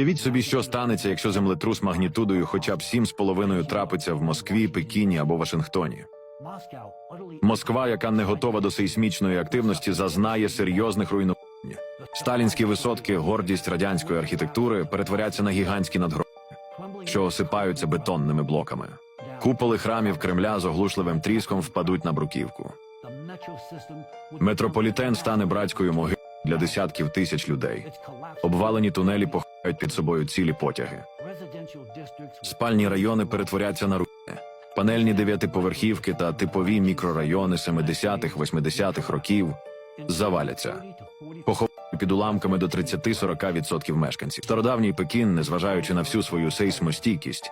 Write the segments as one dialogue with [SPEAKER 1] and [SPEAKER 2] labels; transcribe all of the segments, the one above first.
[SPEAKER 1] Уявіть собі, що станеться, якщо землетрус магнітудою хоча б 7,5 трапиться в Москві, Пекіні або Вашингтоні. Москва, яка не готова до сейсмічної активності, зазнає серйозних руйнувань. Сталінські висотки, гордість радянської архітектури, перетворяться на гігантські надгроби, що осипаються бетонними блоками. Куполи храмів Кремля з оглушливим тріском впадуть на бруківку. Метрополітен стане братською могилою для десятків тисяч людей. Обвалені тунелі поховають під собою цілі потяги. Спальні райони перетворяться на руїни. Панельні дев'ятиповерхівки та типові мікрорайони 70-х-80-х років заваляться. Поховають під уламками до 30-40% мешканців. Стародавній Пекін, незважаючи на всю свою сейсмостійкість,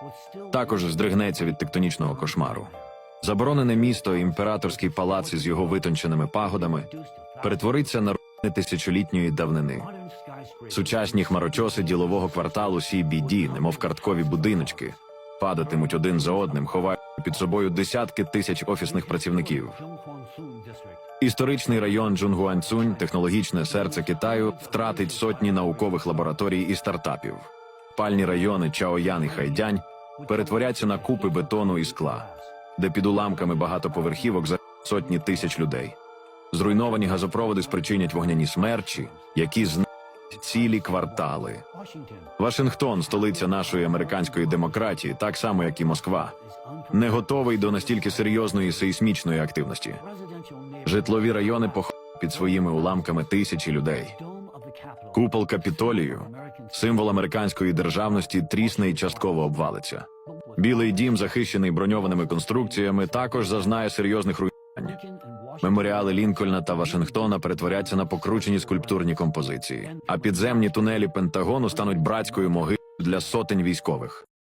[SPEAKER 1] також здригнеться від тектонічного кошмару. Заборонене місто, імператорський палац із його витонченими пагодами перетвориться на руїни тисячолітньої давнини. Сучасні хмарочоси ділового кварталу CBD, немов карткові будиночки, падатимуть один за одним, ховаючи під собою десятки тисяч офісних працівників. Історичний район Джунгуанцунь, технологічне серце Китаю, втратить сотні наукових лабораторій і стартапів. Пальні райони Чаоян і Хайдянь перетворяться на купи бетону і скла, де під уламками багатоповерхівок за сотні тисяч людей. Зруйновані газопроводи спричинять вогняні смерчі, які знищать цілі квартали. Вашингтон, столиця нашої американської демократії, так само як і Москва, не готовий до настільки серйозної сейсмічної активності. Житлові райони поховають під своїми уламками тисячі людей. Купол Капітолію, символ американської державності, трісне і частково обвалиться. Білий дім, захищений броньованими конструкціями, також зазнає серйозних руйнувань. Меморіали Лінкольна та Вашингтона перетворяться на покручені скульптурні композиції, а підземні тунелі Пентагону стануть братською могилою для сотень військових.